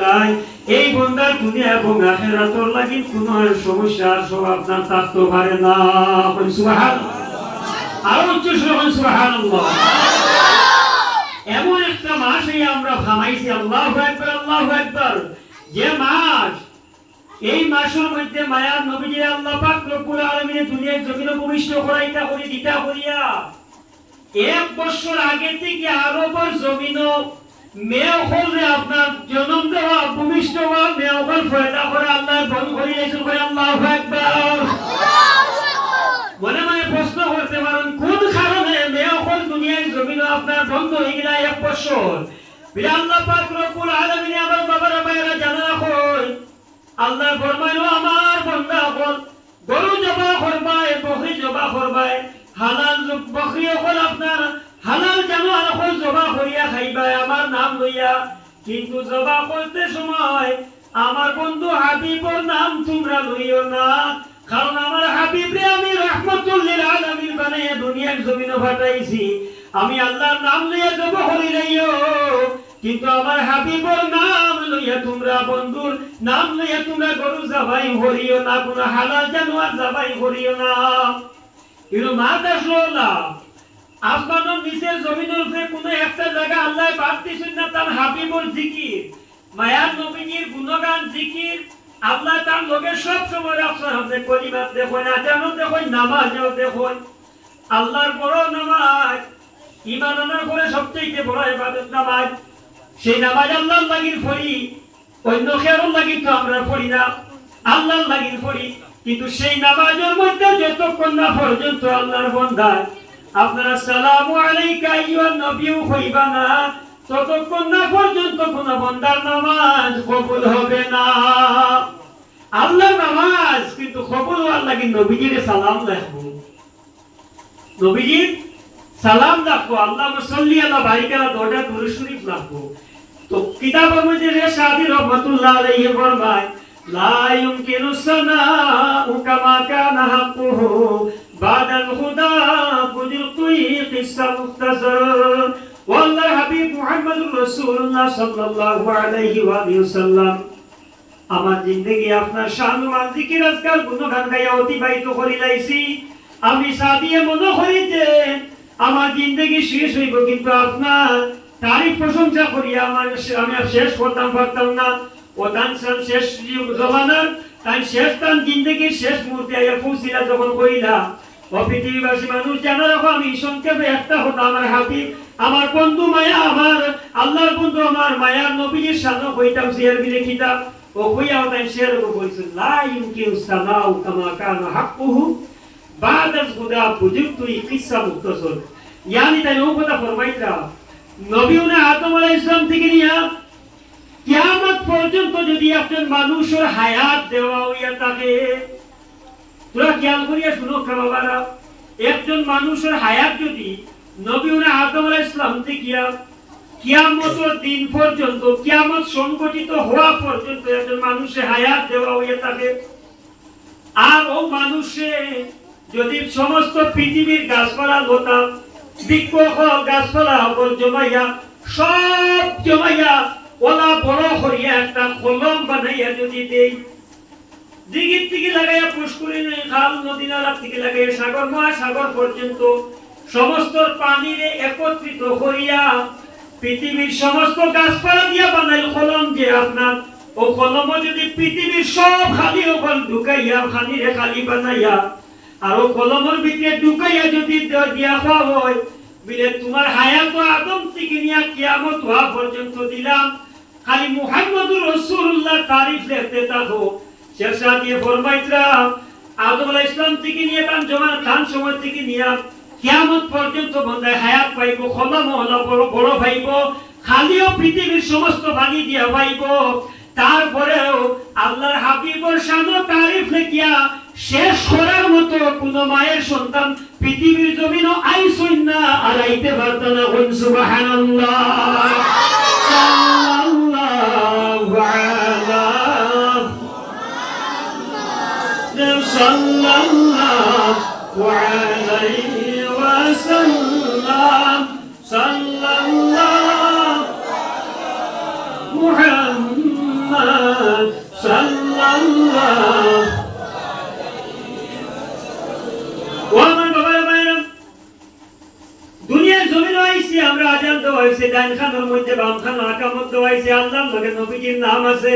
তাই এই বন্দার দুনিয়া এবং আখেরাতর লাগি কোন সমস্যার সব আপনার থাকতে পারে না। সুবহান আরও উচ্চ বলি সুবহানাল্লাহ। এমন একটা মাস আমরা ভামাইছি আল্লাহু আকবার আল্লাহু আকবার। যে মাস, এই মাসের মধ্যে মায়ার নবীজি আল্লাহ পাক রব্বুল আলামিনের দুনিয়ার জমিন ভূমিষ্ঠ করাইতা করি দিতা করিয়া, এক বছর আগে থেকে আরবের জমিন মেয় হলে আপনার জন্ম দেওয়া, ভূমিষ্ঠ হওয়া, মেয় হল ফয়দা করে, আল্লাহ বন করি করে, আল্লাহ একবার মনে মনে প্রশ্ন করতে পারেন, কোন কারণে মেয় হল দুনিয়ার জমিন আপনার বন্ধ হয়ে গেল এক বছর? বিরা আল্লাহ পাক রব্বুল আলামিন আমার বাবারা, ভাইয়েরা জানা রাখুন, আল্লাহ ফরমাইলো আমার বান্দা হল, গরু জবা করবায় বকরি জবা করবায় হালাল বকরি হল আপনার হালাল জানোয়ার হল জবা করিয়া খাইবাই, আমার নাম লইয়া। কিন্তু জবা করতে সময় আমার বন্ধু হাবিবর নাম তোমরা লইও না। কারণ আমার হাবিবরে আমি রহমতুল্লিল আলামিন বানাইয়া দুনিয়ার জমিনে ফাটাইছি। আমি আল্লাহর নাম লইয়া জবা করি লাইও কিন্তু আমার হাবিবর নাম লইয়া তোমরা বন্ধুর নাম লইয়া তোমরা গরু যাবাই হরিও না, কোন হালাল জানোয়ার যাবাই হরিও না। কিন্তু মা আসলো না। আসমানের নিচে জমিনের উপরে কোনো একটা জায়গা আল্লাহ বাদ না, তার হাবিবর জিকির। মায়ার নবীজির গুণগান, জিকির। আল্লাহ তার লোকে সব সময় রাখছেন আপনি কলিমাত দেখুন আজানও দেখুন নামাজও দেখুন আল্লাহর বড় নামাজ ইমান আনার পরে সবচেয়ে বড় ইবাদত নামাজ। সেই নামাজ আল্লাহর লাগির পড়ি, অন্য খেয়ারও লাগি তো আমরা পড়ি না। আল্লাহর লাগির পড়ি, কিন্তু সেই নামাজের মধ্যে যতক্ষণ না পর্যন্ত আল্লাহর বন্ধায়। আপনারা সালামু আলাইকা আইয়ুহান নবিয়্যু হইবা না ততক্ষণ না পর্যন্ত কোন বন্দার নামাজ কবুল হবে না। আল্লাহর নামাজ কিন্তু কবুল হওয়ার লাগি নবীজির সালাম লাগবো নবীজির সালাম রাখব আল্লাহ মুসল্লি আল্লাহ বারিকারা দরজা দুরুদ শরীফ রাখব। তো কিতাবের মধ্যে রে সাদি রহমাতুল্লাহ আলাইহি ফরমায়, লা ইউমকিনু সানাউ কামা কানা হাক্কুহু। বাদাল হুদা বুদিল তুইক ইসা মুখতাসার ওয়াল্লাহ হাবিব মুহাম্মদুর রাসূলুল্লাহ সাল্লাল্লাহু আলাইহি ওয়া আলিহি ওয়াসাল্লাম আমার জিন্দগি, আপনার শানুমান জিকির আজকাল গুণগান গাইয়া অতিবাহিত করি লাইছি। আমি সাদিয়ে মনে করি যে আমার জিন্দগি শেষ হইব, কিন্তু আপনার তারিফ প্রশংসা করি, আমার আমি শেষ করতাম পারতাম না। ও সান শেষ জমানার তাই শেষ তান জিন্দগির শেষ মুহূর্তে আইয়া পৌঁছিলা যখন কইলা ও পৃথিবীবাসী মানুষ, জানা রাখো আমি সংক্ষেপে একটা হতো আমার হাতি, আমার বন্ধু মায়া, আমার আল্লাহর বন্ধু, আমার মায়ার নবীজির সামনে হইতাম সিয়ার বিলে কিতাব ও হইয়াও তাই শেয়ার বলছেন লা ইউকিউ সানাউ কামা কানা হাক্কুহু, বাদাস হুদা বুজুক্তু কিসসা মুক্তসর। ইয়ানি তাই ও ফরমাইতা নবীউনা আদম আলাইহিস সালাম থেকে নিয়া মানুষের হায়াত দেওয়া হইয়া থাকে তোরা খেয়াল করিয়া শুনো বাবারা একজন মানুষের হায়াত যদি নবীউনা আদম আলাইহিস সালাম থেকে কিয়ামতের দিন পর্যন্ত, কিয়ামত সংগঠিত হওয়া পর্যন্ত একজন মানুষের হায়াত দেওয়া হইয়া থাকে। আর ও মানুষে যদি সমস্ত পৃথিবীর গাছপালা লতা, বৃক্ষ গাছপালা হল জমাইয়া সব জমাইয়া ওলা বড় করিয়া একটা কলম বানাইয়া যদি দেই। দিঘির থেকে লাগাইয়া পুষ্করিণী খাল, নদী, নালা থেকে লাগাইয়া সাগর, মহাসাগর পর্যন্ত সমস্ত পানিরে একত্রিত করিয়া পৃথিবীর সমস্ত গাছপালা দিয়া বানাইল কলম যে আপনার। ও কলম যদি পৃথিবীর সব খালি ওখান ঢুকাইয়া, খালিরে খালি বানাইয়া, আর ও কলমের ভিতরে ঢুকাইয়া যদি দিয়া খাওয়া হয়, বিলে তোমার হায়াত আদম থেকে নিয়া কিয়ামত হওয়া পর্যন্ত দিলাম। খালি মুহাম্মদুর রাসূলুল্লাহ তারিফ লিখতে থাকো। ফরমাইতরা আদম আলাইহিস সালাম থেকে নিয়ে তান সময় থেকে নিয়া কিয়ামত পর্যন্ত বন্দায় হায়াত পাইব খোলা মহলা বড় বড় পাইব খালিও পৃথিবীর সমস্ত পানি দিয়া পাইব তারপরেও আল্লাহর হাবিবর শানো তারিফ লেখিয়া শেষ করার মতো কোন মায়ের সন্তান পৃথিবীর জমিন আইসুন না, আর আইতে পারত না সুবহানাল্লাহ। صلى الله عليه وسلم صلى الله محمد ও আমার বাবার ভাইরা দুনিয়ার জমিন হয়েছে আমরা আজান দেওয়া হয়েছে ডাইন খানোর মধ্যে বাম খান আকামত দেওয়া হয়েছে আল্লাহ লগে নবীজির নাম আছে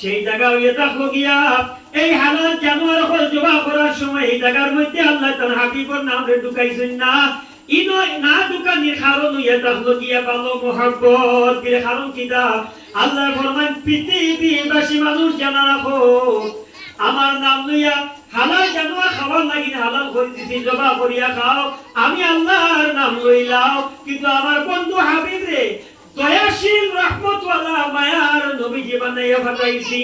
সেই জায়গা হইয়া থাকল গিয়া, এই হালাল জানোয়ার হল জবা করার সময় এই জায়গার মধ্যে আল্লাহ তার হাবিবর নাম ঢুকাইছেন না। ইনো না দোকানের কারণ হইয়া থাকল গিয়া ভালো মহাব্বত। বিরে কারণ কিতা আল্লাহ ফরমান, পৃথিবীবাসী মানুষ জানা রাখো। আমার নাম লইয়া হালাল জানোয়ার খাবার লাগি না, হালাল করে দিছি জবা করিয়া খাও। আমি আল্লাহর নাম লইলাও কিন্তু আমার বন্ধু হাবিব রে দয়াশীল রহমতওয়ালা মায়ার নবী জীবনাইয়া ফাটাইছি।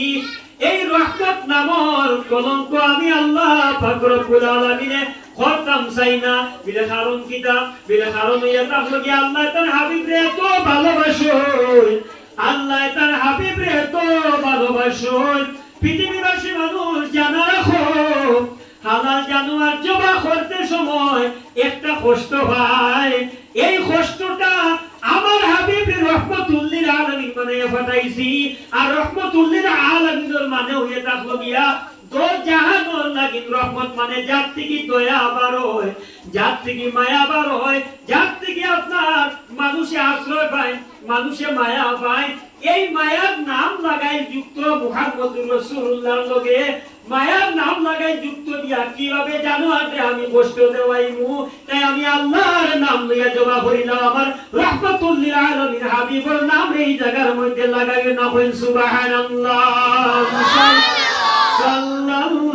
এই রহমত নামর কলঙ্ক আমি আল্লাহ রব্বুল আলামিনে করতাম চাই না। বিলে কারণ বিলে কারণ থাকল কি আল্লাহ তার হাবিব রে এত আল্লাহ তার হাবিব রে এত ভালোবাসোই পৃথিবীবাসী মানুষ জানা রাখো, হালাল জানোয়ার জবা করতে সময় একটা কষ্ট হয়। এই কষ্টটা হাবিব মানে মানে মানে থেকে মায়া আবার হয়, যার থেকে আপনার আশ্রয় পায়, মানুষে মায়া পায়। এই মায়ার নাম লাগাই যুক্ত মুহাম্মদুর রাসূলুল্লাহর লগে। মায়ার নাম লাগাই যুক্ত দিয়া কিভাবে জানো আগে আমি কষ্ট দেওয়াইমু তাই আমি আল্লাহর নাম লইয়া জমা করিলাম আমার রহমাতুল লিল আলামিন হাবিবুর নাম এই জায়গার মধ্যে লাগাই না হইল সুবহানাল্লাহ সাল্লাল্লাহু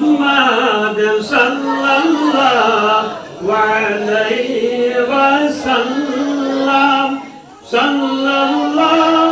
محمد صلى الله عليه وسلم صلى الله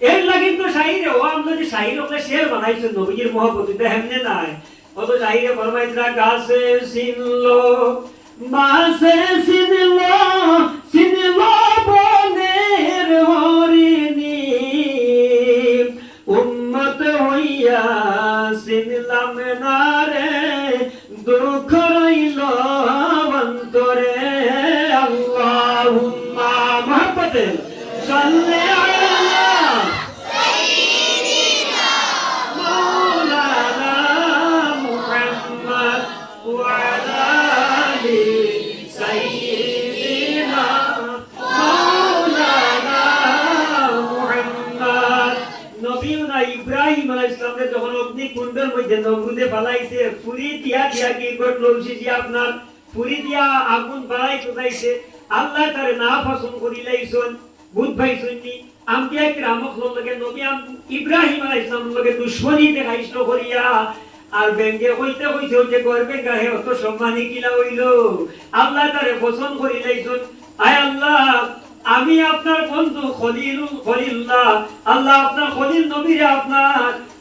এর লাগি তো শাহিরে ও আমরা যে শাহির ওকে শের বানাইছে নবীজির মহব্বত হেমনে নাই। তো শাহিরে ফরমাইতরা গাছে সিনলো সিনলো সিনলো পুরি দিয়া দিয়া কি করল যে আপনার পুরি দিয়া আগুন বাড়াই কোথাইছে? আল্লাহ তারে না পছন্দ করিলাইছন বুধ ভাই শুননি, আম্বিয়া কিরামক লগে নবী আম ইব্রাহিম আলাইহিস সালাম লগে দুশমনি দেখাইছ করিয়া। আর ব্যাংকে হইতে হইতে যে করবে গাহে অত সম্মানী কিলা হইল। আল্লাহ তারে পছন্দ করিলাইছন আয় আল্লাহ, আমি আপনার বন্ধু খলিল খলিল্লাহ। আল্লাহ আপনার খলিল নবীরে আপনার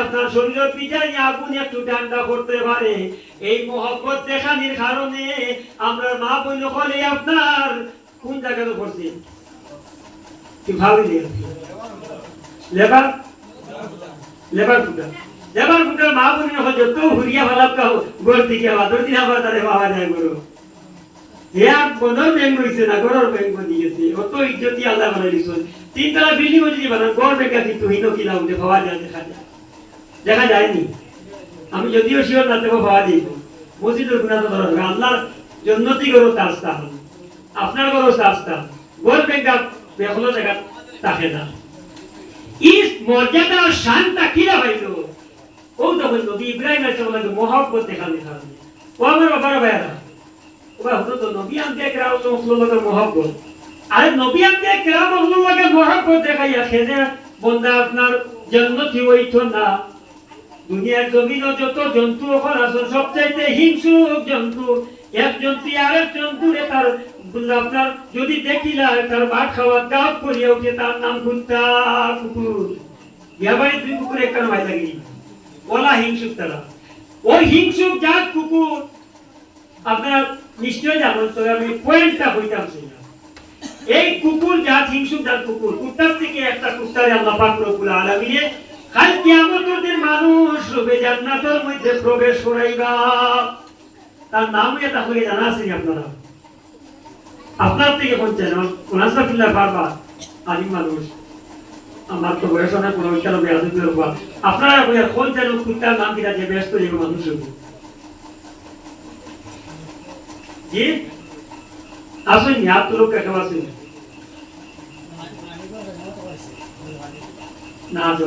আপনার শরীরের বিজায় আগুন একটু ঠান্ডা করতে পারে। এই মহব্বত দেখানির কারণে আমরা মা বইল হলে আপনার কোন জায়গাতে পড়ছি? কি ভাবি লেবার? লেবার ফুটা লেবার ফুটার মা বইল যত হুরিয়া ভালাপ কাউ গোর দিকে আবার দিন আবার তাদের বাবা যায় গুরু। এক বদর ব্যাংক হইছে না ব্যাংক দিয়েছে অত ইজ্জতি আল্লাহ বানাই দিছেন। তিন তলা বিল্ডিং গড় ব্যাংক কিন্তু হিন কিনা উঠে পাওয়া যায় দেখা যায়। দেখা যায়নি। আমি যদিও শিওর না দেবো পাওয়া দিব। মসজিদের গুণা তো ধরো আল্লাহর জন্নতি করো স্থান? আপনার করো স্থান। গড় ব্যাংক বেহলো জায়গা থাকে না। ইস, মর্যাদা আর শানটা কিরা হইল ও তখন নবী ইব্রাহিম আলাইহিস মহব্বত দেখান দেখান ও আমার বাবার ভাইরা ওবা হতো তো নবী আনতে কেরাম রসুল্লাহর মহব্বত। আরে নবী আনতে কেরাম রসুল্লাহকে মহব্বত দেখাইয়া খেদে বন্দা আপনার জন্নতি হইতো না। দুনিয়ার জমিন যত জন্তু ওখান আছে, সবচাইতে হিংসুক জন্তু। এক জন্তু আরেক জন্তুরে তার, আপনার যদি দেখিলা, তার ভাত খাওয়া দাঁত করিয়া উঠে তার নাম কুত্তা কুকুর। ইয়াবাড়ি দুই কুকুর একটা ভাই লাগি ওলা হিংসুক তারা। ওই হিংসুক জাত কুকুর, আপনারা নিশ্চয় জানেন তো আমি পয়েন্টটা হইতাম এই কুকুর জাত হিংসুক জাত কুকুর, কুত্তার থেকে একটা কুত্তারে আল্লাহ পাক রব্বুল আলামিনে কাল কিয়ামতের মানুষ রবে জান্নাতের মধ্যে প্রবেশ করাইবা। তার নাম এটা হয়ে জানা আছে আপনারা? আপনার থেকে বলছেন ওনাসাফিল্লাহ বারবার আলিম মানুষ। আমার তো বয়স অনেক কোনো বিজ্ঞান বেয়াদবি করব আপনারা বলে যেন কুত্তার নাম কিনা যে ব্যস্ত যে মানুষ জি? আসুন হাত তুলো কেটে আসুন? না তো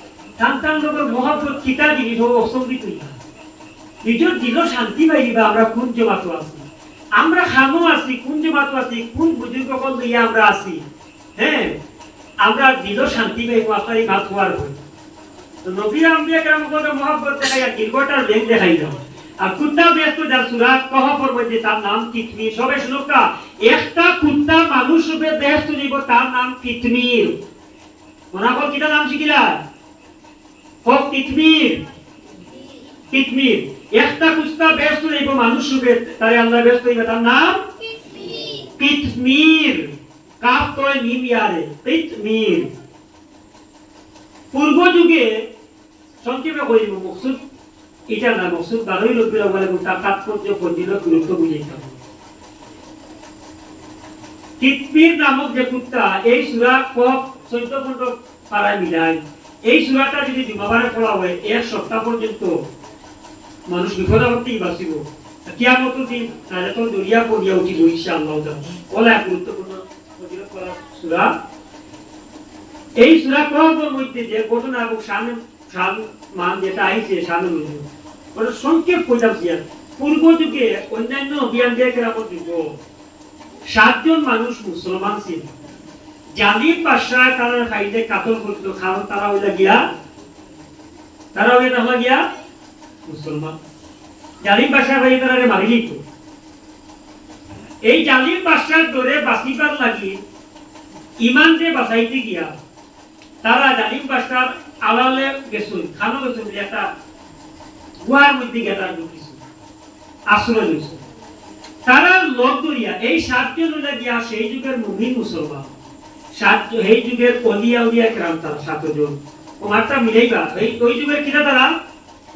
সন্তান লোকের মহাপুর কিতা জিনিস নিজের দিল শান্তি পাইবা আমরা কোন জমাত আছি? আমরা খানো আছি, কোন আছি, কোন বুজুর্গ কল লইয়া আমরা আছি? হ্যাঁ আমরা দিল শান্তি পাইব আপনার এই ভাত হওয়ার হই তো নবীরা করে মহাব্বত দেখাইয়া দীর্ঘটার দেখাই দাও আর কুত্তা ব্যস্ত যার সুরাত কহফর মধ্যে তার নাম কিতমি সবে শুনকা একটা কুত্তা মানুষ রূপে ব্যস্ত দিব তার নাম কিতমির ওনাকল কিটা নাম শিখিলা হোক কিতমির কিতমির একটা কুত্তা ব্যস্ত দিব মানুষ রূপে তারে আল্লাহ ব্যস্ত দিব তার নাম কিতমির কাপ তয় মিম ইয়ারে কিতমির পূর্ব যুগে সংক্ষেপে করিব মকসুদ? এটা না মকসুদ। বারোই রবির বলে তার তাৎপর্য ফজিলত গুরুত্ব বুঝাইতে হবে। কিতমির নামক যে কুত্তা, এই সুরা কফ চৈত্য খণ্ড পাড়ায় মিলায়। এই সুরাটা যদি জুমাবারে পড়া হয়, এক সপ্তাহ পর্যন্ত মানুষ বিপদাবর্তী বাঁচিব। কিয়ামত দিন তাহলে তো দরিয়া পড়িয়া উঠিব ইনশাআল্লাহ এক গুরুত্বপূর্ণ সুরা এই সুরা কহফের মধ্যে যে ঘটনা এবং শান শান মান যেটা আইছে শান ওটা সংক্ষেপ কইতাম দিয়া পূর্ব যুগে অন্যান্য অভিযান দিয়ে কেরামত যুগ সাতজন মানুষ মুসলমান ছিল জালিম বাদশাহ তারা খাইতে কাতল করতো, কারণ তারা হইলা গিয়া, তারা হইলা তাহলে গিয়া মুসলমান। জালিম বাদশাহ ভাই তারা মারি লিত এই জালিম বাদশার দরে বাঁচিবার লাগি ইমান যে বাঁচাইতে গিয়া তারা জালিম বাদশার আলালে গেছুন খানো গেছুন একটা গুহার মধ্যে গেটা ঢুকিছে, আশ্রয় লইছে তারা লোক দরিয়া এই সাতজন গিয়া সেই যুগের মুমিন মুসলমান। সাত এই যুগের অলিয়া উলিয়া কেরাম তারা সাতজন। ওমারটা মিলাইবা। এই, ওই যুগের কিনা তারা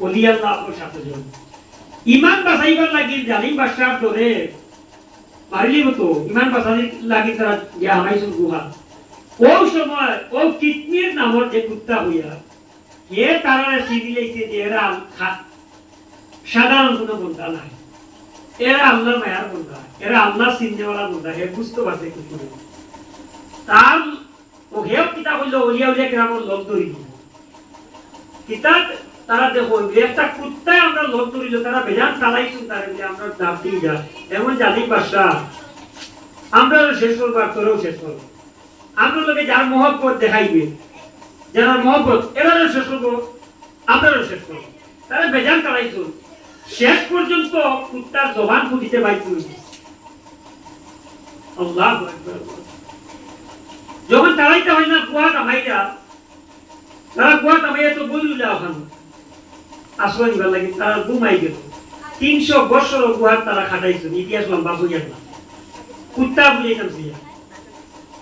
অলিয়া আল্লাহ সাতজন। ইমান বাঁচাইবার লাগি জালিম বাদশার দরে মারিলি মতো ইমান বাঁচাই লাগি তারা গিয়া হামাইছুন গুহা ওই সময় ও কিতমির নামর যে কুত্তা হইয়া এ তারা চিনি লাইছে যে এরা সাধারণ কোনো বন্ধা নাই। এরা আল্লাহ মায়ার বন্ধা এরা আল্লাহ চিননেওয়ালা বন্ধা, হে বুঝতে পারছে কুকুরে তার ও হে কিতা হইল গ্রামের লোক ধরিল কিতা তারা দেখো একটা কুত্তায় আমরা লোক ধরিল তারা বেজান চালাইছুন তারা বলে আমরা দাম দিয়ে যা এমন বাসা আমরা শেষ করব আর শেষ করব আমরা লোকে যার মহব্বত দেখাইবে যারা মহব্বত এরাও শেষ করব আমরাও শেষ করব তারা বেজান চালাইছো শেষ পর্যন্ত কুত্তার জবান ফুটিতে বাইক আল্লাহ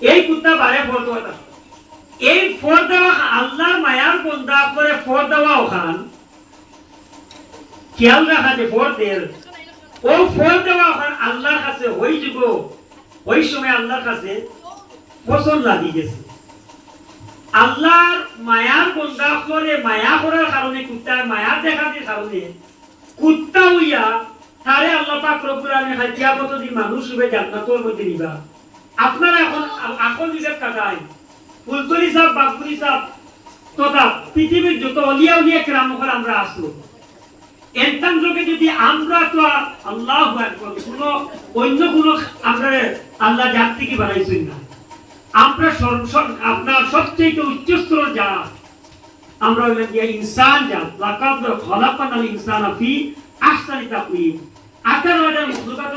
এই কুত্তা বারে ফল দেওয়া তার। এই বন্ধা করে ফল দেওয়া ওখান খেয়াল রাখা যে ফল দের ও ফল দেওয়া ওখান আল্লাহর কাছে হই যুগ ওই সময় আল্লাহর কাছে পছন্দ লাগি গেছে। আল্লাহর মায়ার বন্ধা করে মায়া করার কারণে, কুত্তার মায়া দেখানোর কারণে, কুত্তা হইয়া তারে আল্লাহ পাক রব্বুল আলামিন হাতিয়া কত দিন মানুষ হবে জান্নাতের মধ্যে নিবা। আপনারা এখন এখন বিবেক কাটায় ফুলতলি সাহেব বাপুরি সাহেব তথা পৃথিবীর যত অলিয়া উলিয়া কেরাম ওখানে আমরা আসলো এনতান যোগে যদি আমরা তো আল্লাহ কোনো অন্য কোনো আমরা আল্লাহ জাত থেকে বানাইছেন না। আমরা আপনার সবচেয়ে উচ্চ স্তর যা, আমরা হইলাম ইনসান জাত লাকাদ ইনসানা ফি আহসানি তাকওয়িম। আকার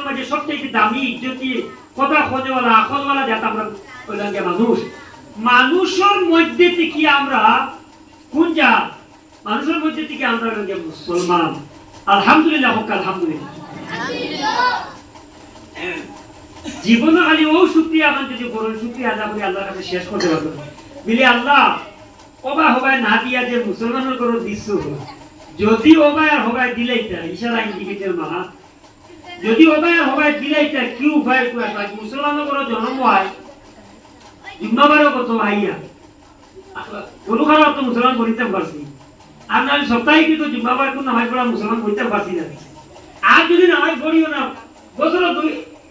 মাঝে সবচেয়ে দামি ইজ্জতি কথা খোঁজওয়ালা আকলওয়ালা জাত আমরা হইলাম গিয়া মানুষ। মানুষের মধ্যে থেকে আমরা কোন জাত মানুষের মধ্যে থেকে আমরা হইলাম গিয়া মুসলমান। আলহামদুলিল্লাহ, হোক আলহামদুলিল্লাহ। জীবনে খালি ও শুক্রিয়া এখন যদি বড় শুক্রিয়া আদা করে আল্লাহর কাছে শেষ করতে পারব বিলে, আল্লাহ, ওবা হবায় না দিয়া যে মুসলমানের করো দিচ্ছ যদি ওবায় আর হবায় দিলাইতা ইশারা ইন্ডিকেটের মানা যদি ওবায় আর হবায় দিলাইতা কি উপায় কুয়া তাই মুসলমানের করো জন্ম হয়, জুম্মাবারও কত ভাইয়া কোনো কারণ তো মুসলমান করিতে পারছি। আর না সপ্তাহে কিন্তু জুম্মাবার কোন নামাজ পড়া মুসলমান করিতে পারছি না। আর যদি নামাজ পড়িও না। বছর দুই